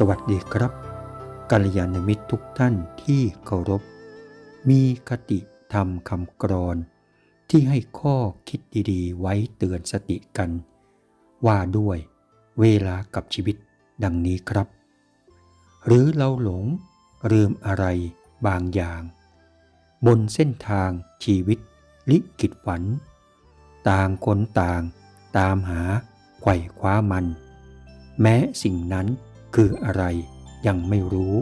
สวัสดีครับกัลยาณมิตรทุกท่านที่เคารพ มีคติธรรมคำกรอน ที่ให้ข้อคิดดีๆ ไว้เตือนสติกัน ว่าด้วยเวลากับชีวิตดังนี้ครับ หรือเราหลงลืมอะไรบางอย่าง บนเส้นทางชีวิต ลิขิตฝัน ต่างคนต่าง ตามหาไขว่คว้ามัน แม้สิ่งนั้น คืออะไรยังไม่รู้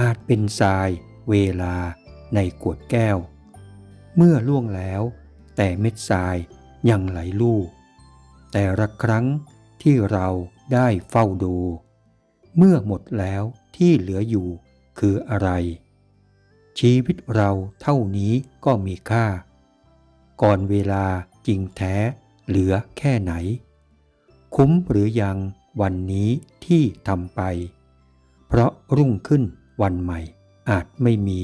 อาจเป็นทรายเวลาในขวดแก้ว เมื่อล่วงแล้ว แต่เม็ดทรายยังไหลลู่แต่ละครั้งที่เราได้เฝ้าดู เมื่อหมดแล้วที่เหลืออยู่คืออะไร ชีวิตเราเท่านี้ก็มีค่า ก่อนเวลาจริงแท้เหลือแค่ไหน คุ้มหรือยัง วันนี้ที่ทำไป เพราะรุ่งขึ้นวันใหม่อาจไม่มี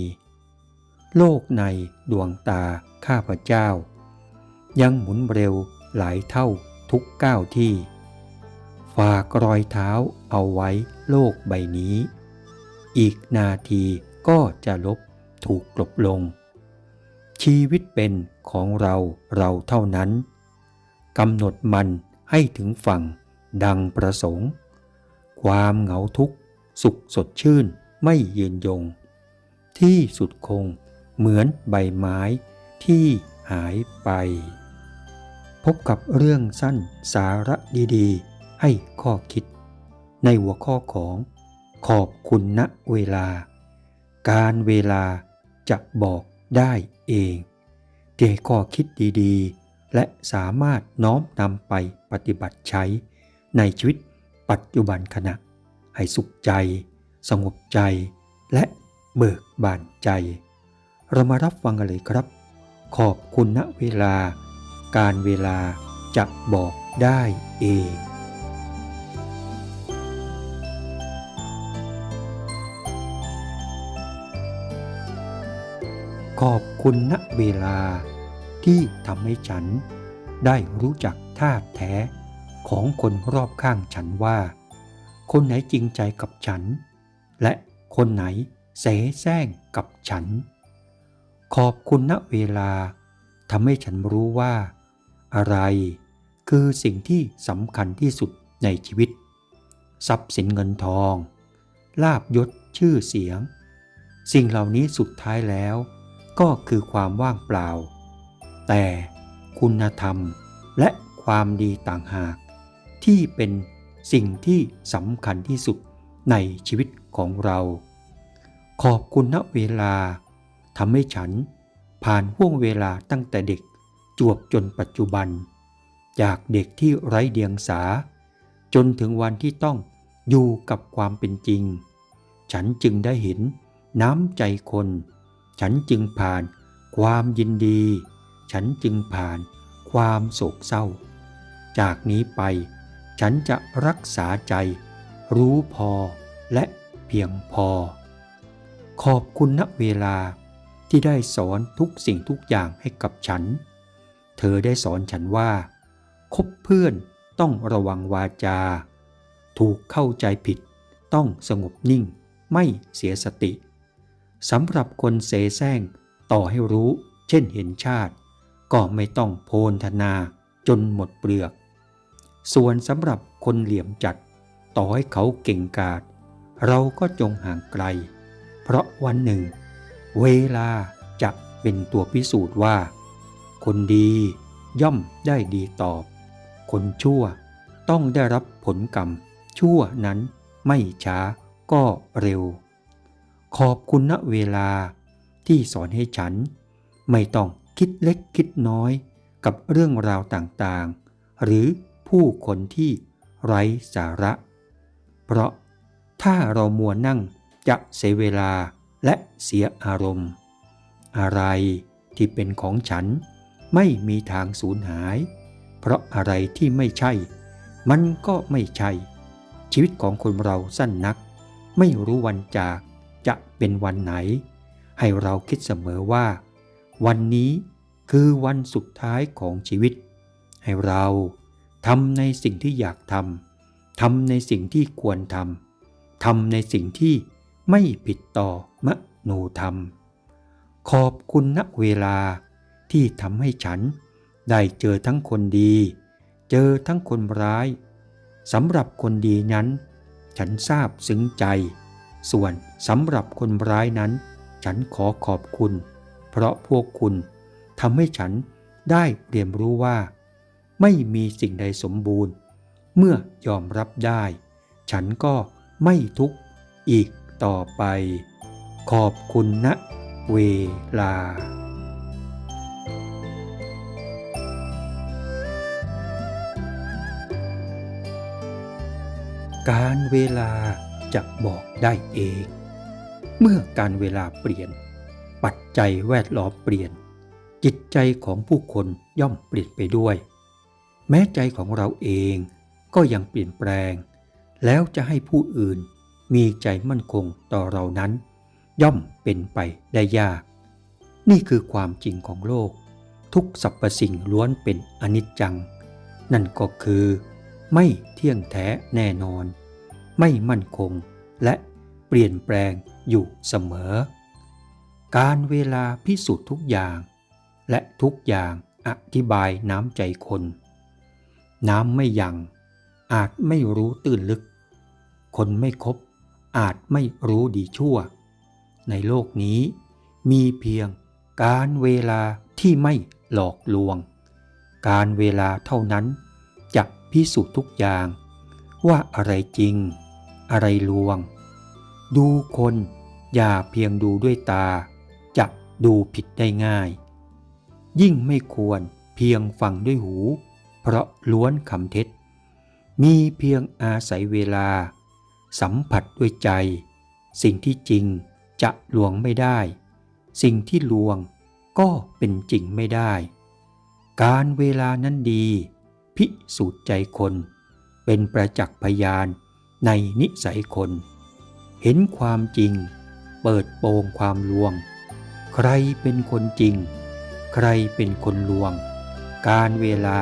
โลกในดวงตาข้าพเจ้า ยังหมุนเร็วหลายเท่าทุกก้าวที่ ฝากรอยเท้าเอาไว้โลกใบนี้ อีกนาทีก็จะลบถูกกลบลง ชีวิตเป็นของเราเราเท่านั้นกำหนดมันให้ถึงฝั่ง ดังประสงค์ ความเหงาทุกข์สุขสดชื่นไม่ยืนยง ที่สุดคงเหมือนใบไม้ที่หายไป พบกับเรื่องสั้นสาระดีๆ ให้ข้อคิด ในหัวข้อของขอบคุณณเวลา การเวลาจะบอกได้เองเก็ข้อคิดดีๆ และสามารถน้อมนำไปปฏิบัติใช้ ในชีวิตปัจจุบันขณะ ให้สุขใจ สงบใจ และเบิกบานใจ เรามารับฟังกันเลยครับ ขอบคุณณเวลา การเวลาจะบอกได้เองขอบคุณณเวลาที่ทำให้ฉันได้รู้จักท่าแท้ ของคนรอบข้างฉันว่า คนไหนจริงใจกับฉัน และคนไหนเสแสร้งกับฉัน ขอบคุณณเวลาทำให้ฉันรู้ว่า อะไรคือสิ่งที่สำคัญที่สุดในชีวิต ทรัพย์สินเงินทอง ลาบยศชื่อเสียง สิ่งเหล่านี้สุดท้ายแล้ว ก็คือความว่างเปล่า แต่คุณธรรมและความดีต่างหาก ที่เป็นสิ่งที่สำคัญที่สุดในชีวิตของเรา ขอบคุณณเวลาทำให้ฉันผ่านห่วงเวลาตั้งแต่เด็กจวบจนปัจจุบัน จากเด็กที่ไร้เดียงสา จนถึงวันที่ต้องอยู่กับความเป็นจริง ฉันจึงได้เห็นน้ำใจคน ฉันจึงผ่านความยินดี ฉันจึงผ่านความโศกเศร้า จากนี้ไป ฉันจะรักษาใจ รู้พอและเพียงพอ ขอบคุณณเวลาที่ได้สอนทุกสิ่งทุกอย่างให้กับฉัน เธอได้สอนฉันว่า คบเพื่อนต้องระวังวาจา ถูกเข้าใจผิด ต้องสงบนิ่ง ไม่เสียสติสำหรับคนเสแสร้งต่อให้รู้ เช่นเห็นชาติ ก็ไม่ต้องโพนธนาจนหมดเปลือก ส่วนสำหรับคนเหลี่ยมจัด ต่อให้เขาเก่งกาจเราก็จงห่างไกล เพราะวันหนึ่ง เวลาจะเป็นตัวพิสูจน์ว่า คนดีย่อมได้ดีตอบ คนชั่วต้องได้รับผลกรรม ชั่วนั้นไม่ช้าก็เร็ว ขอบคุณณเวลาที่สอนให้ฉัน ไม่ต้องคิดเล็กคิดน้อยกับเรื่องราวต่างๆ หรือ ผู้คนที่ไร้สาระ เพราะถ้าเรามัวนั่งจะเสียเวลาและเสียอารมณ์ อะไรที่เป็นของฉันไม่มีทางสูญหาย เพราะอะไรที่ไม่ใช่ มันก็ไม่ใช่ ชีวิตของคนเราสั้นนัก ไม่รู้วันจากจะเป็นวันไหน ให้เราคิดเสมอว่า วันนี้คือวันสุดท้ายของชีวิต ให้เรา ทำในสิ่งที่อยากทำทำในสิ่งที่ควรทำทำในสิ่งที่ไม่ผิดต่อมโนธรรม ขอบคุณณเวลาที่ทำให้ฉัน ได้เจอทั้งคนดี เจอทั้งคนร้ายสำหรับคนดีนั้น ฉันทราบซึ้งใจ ส่วนสำหรับคนร้ายนั้น ฉันขอขอบคุณ เพราะพวกคุณทำให้ฉันได้เรียนรู้ว่า ไม่มีสิ่งใดสมบูรณ์ เมื่อยอมรับได้ ฉันก็ไม่ทุกข์อีกต่อไป ขอบคุณนะเวลาการเวลาจะบอกได้เอง เมื่อการเวลาเปลี่ยน ปัจจัยแวดล้อมเปลี่ยน จิตใจของผู้คนย่อมเปลี่ยนไปด้วย แม้ใจของเราเองก็ยังเปลี่ยนแปลง แล้วจะให้ผู้อื่นมีใจมั่นคงต่อเรานั้น ย่อมเป็นไปได้ยาก นี่คือความจริงของโลก ทุกสรรพสิ่งล้วนเป็นอนิจจัง นั่นก็คือ ไม่เที่ยงแท้แน่นอน ไม่มั่นคงและเปลี่ยนแปลงอยู่เสมอ การเวลาพิสูจน์ทุกอย่าง และทุกอย่างอธิบายน้ำใจคน น้ำไม่ยัง อาจไม่รู้ตื้นลึก คนไม่คบ อาจไม่รู้ดีชั่ว ในโลกนี้มีเพียงการเวลาที่ไม่หลอกลวง การเวลาเท่านั้นจะพิสูจน์ทุกอย่าง ว่าอะไรจริง อะไรลวง ดูคนอย่าเพียงดูด้วยตา จะดูผิดได้ง่าย ยิ่งไม่ควรเพียงฟังด้วยหู เพราะล้วนคำเท็จ มีเพียงอาศัยเวลา สัมผัสด้วยใจ สิ่งที่จริงจะลวงไม่ได้ สิ่งที่ลวงก็เป็นจริงไม่ได้ การเวลานั้นดี พิสูจน์ใจคน เป็นประจักษ์พยานในนิสัยคน เห็นความจริง เปิดโปงความลวง ใครเป็นคนจริง ใครเป็นคนลวง การเวลา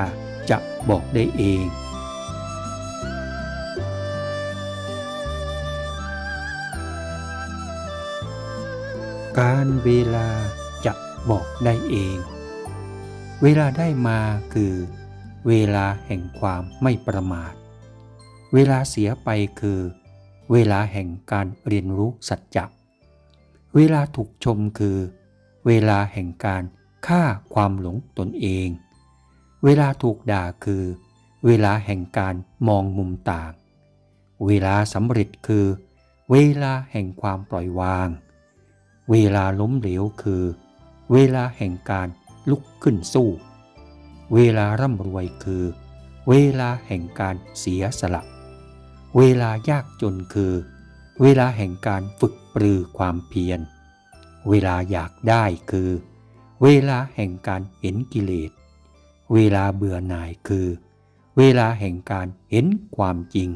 จะบอกได้เองการเวลาจะบอกได้เอง เวลาได้มาคือ เวลาแห่งความไม่ประมาท เวลาเสียไปคือ เวลาแห่งการเรียนรู้สัจจะเวลาถูกชมคือ เวลาแห่งการฆ่าความหลงตนเอง เวลาถูกด่าคือ เวลาแห่งการมองมุมต่าง เวลาสำเร็จคือ เวลาแห่งความปล่อยวาง เวลาล้มเหลวคือ เวลาแห่งการลุกขึ้นสู้ เวลาร่ำรวยคือ เวลาแห่งการเสียสละ เวลายากจนคือ เวลาแห่งการฝึกปรือความเพียร เวลาอยากได้คือ เวลาแห่งการเห็นกิเลส เวลาเบื่อหน่ายคือ เวลาแห่งการเห็นความจริง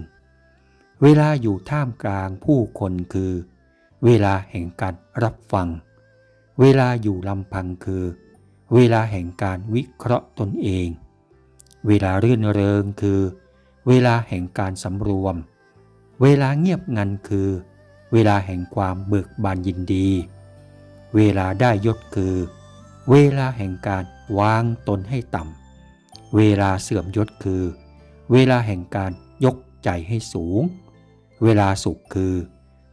เวลาอยู่ท่ามกลางผู้คนคือ เวลาแห่งการรับฟัง เวลาอยู่ลำพังคือ เวลาแห่งการวิเคราะห์ตนเอง เวลารื่นเริงคือ เวลาแห่งการสำรวม เวลาเงียบงันคือ เวลาแห่งความเบิกบานยินดี เวลาได้ยศคือ เวลาแห่งการ วางตนให้ต่ำ เวลาเสื่อมยศคือ เวลาแห่งการยกใจให้สูง เวลาสุขคือ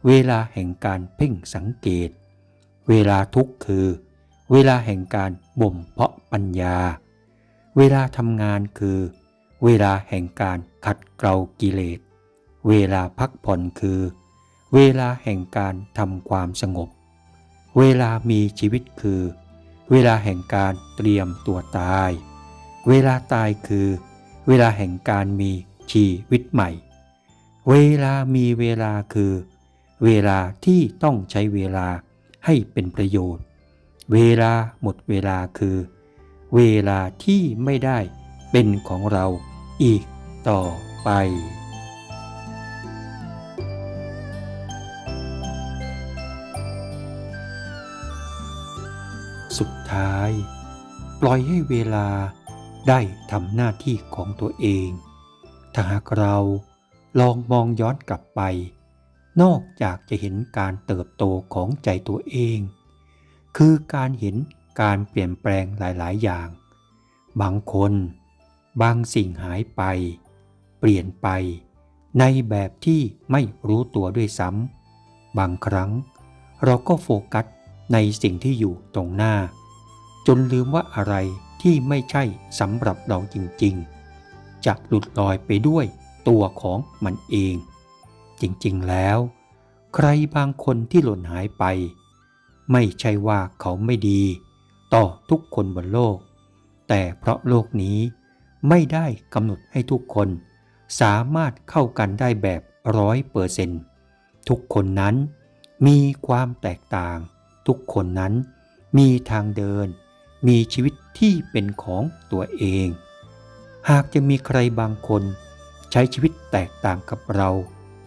เวลาแห่งการเพ่งสังเกต เวลาทุกข์คือ เวลาแห่งการบ่มเพาะปัญญา เวลาทำงานคือ เวลาแห่งการขัดเกลากิเลส เวลาพักผ่อนคือ เวลาแห่งการทำความสงบ เวลามีชีวิตคือเเวลาแห่งการเตรียมตัวตาย เวลาตายคือ เวลาแห่งการมีชีวิตใหม่ เวลามีเวลาคือ เวลาที่ต้องใช้เวลาให้เป็นประโยชน์ เวลาหมดเวลาคือ เวลาที่ไม่ได้เป็นของเราอีกต่อไป สุดท้าย ปล่อยให้เวลาได้ทำหน้าที่ของตัวเอง ถ้าหากเราลองมองย้อนกลับไป นอกจากจะเห็นการเติบโตของใจตัวเอง คือการเห็นการเปลี่ยนแปลงหลาย ๆ อย่าง บางคน บางสิ่งหายไป เปลี่ยนไปในแบบที่ไม่รู้ตัวด้วยซ้ำ บางครั้งเราก็โฟกัส ในสิ่งที่อยู่ตรงหน้า จนลืมว่าอะไรที่ไม่ใช่สำหรับเราจริงๆ จะหลุดลอยไปด้วยตัวของมันเอง จริงๆแล้ว ใครบางคนที่หล่นหายไป ไม่ใช่ว่าเขาไม่ดี ต่อทุกคนบนโลก แต่เพราะโลกนี้ไม่ได้กำหนดให้ทุกคน สามารถเข้ากันได้แบบร้อยเปอร์เซนต์ทุกคนนั้นมีความแตกต่าง ทุกคนนั้น มีทางเดิน มีชีวิตที่เป็นของตัวเอง หากจะมีใครบางคนใช้ชีวิตแตกต่างกับเรา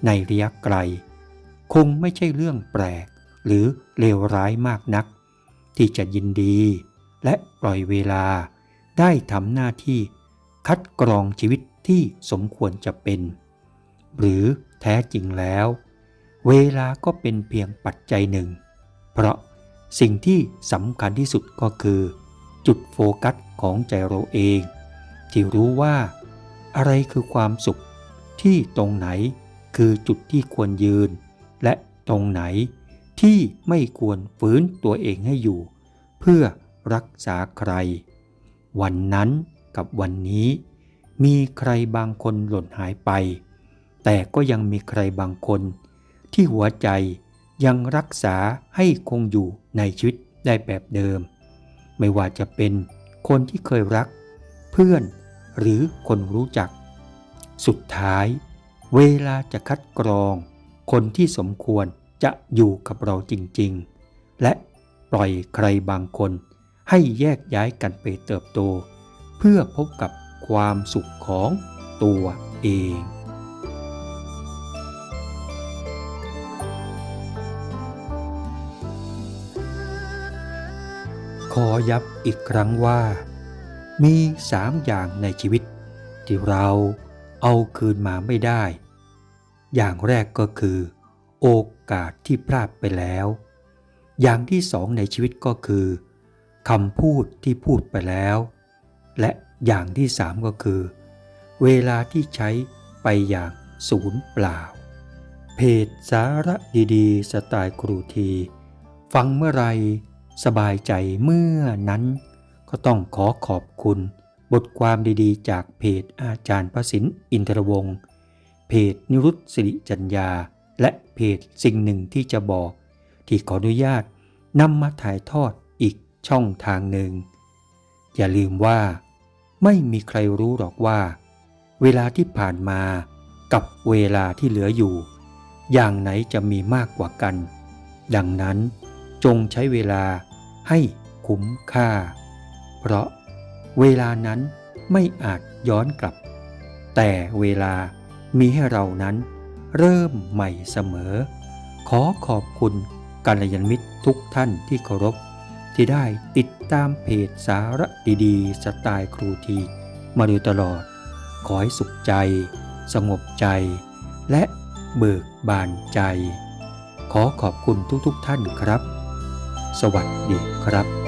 ในระยะไกล คงไม่ใช่เรื่องแปลก หรือเลวร้ายมากนัก ที่จะยินดี และปล่อยเวลาได้ทำหน้าที่คัดกรองชีวิตที่สมควรจะเป็น หรือแท้จริงแล้ว เวลาก็เป็นเพียงปัจจัยหนึ่ง เพราะ สิ่งที่สำคัญที่สุดก็คือ จุดโฟกัสของใจเราเอง ที่รู้ว่า อะไรคือความสุขที่ตรงไหนคือจุดที่ควรยืน และตรงไหนที่ไม่ควรฝืนตัวเองให้อยู่ เพื่อรักษาใคร วันนั้นกับวันนี้ มีใครบางคนหล่นหายไป แต่ก็ยังมีใครบางคนที่หัวใจ ยังรักษาให้คงอยู่ในชีวิตได้แบบเดิม ไม่ว่าจะเป็นคนที่เคยรัก เพื่อนหรือคนรู้จัก สุดท้าย เวลาจะคัดกรอง คนที่สมควรจะอยู่กับเราจริงๆ และปล่อยใครบางคน ให้แยกย้ายกันไปเติบโต เพื่อพบกับความสุขของตัวเอง ขอยับอีกครั้งว่า มีสามอย่างในชีวิต ที่เราเอาคืนมาไม่ได้ อย่างแรกก็คือ โอกาสที่พลาดไปแล้ว อย่างที่สองในชีวิตก็คือคำพูดที่พูดไปแล้ว และอย่างที่สามก็คือ เวลาที่ใช้ไปอย่างศูนย์เปล่า เพจสาระดีๆ สไตล์ครูที ฟังเมื่อไร สบายใจเมื่อนั้น ก็ต้องขอขอบคุณ บทความดีๆ จากเพจอาจารย์ประสินอินทรวงศ์เพจนิรุตสิริจัญญา และเพจสิ่งหนึ่งที่จะบอก ที่ขออนุญาตนำมาถ่ายทอดอีกช่องทางหนึ่ง อย่าลืมว่า ไม่มีใครรู้หรอกว่า เวลาที่ผ่านมากับเวลาที่เหลืออยู่ อย่างไหนจะมีมากกว่ากัน ดังนั้นจงใช้เวลา ให้คุ้มค่า เพราะเวลานั้นไม่อาจย้อนกลับ แต่เวลามีให้เรานั้นเริ่มใหม่เสมอ ขอขอบคุณกัลยาณมิตรทุกท่านที่เคารพ ที่ได้ติดตามเพจสาระดีๆ สไตล์ครูที มาโดยตลอด ขอให้สุขใจ สงบใจ และเบิกบานใจ ขอขอบคุณทุกๆทท่านครับ สวัสดีครับ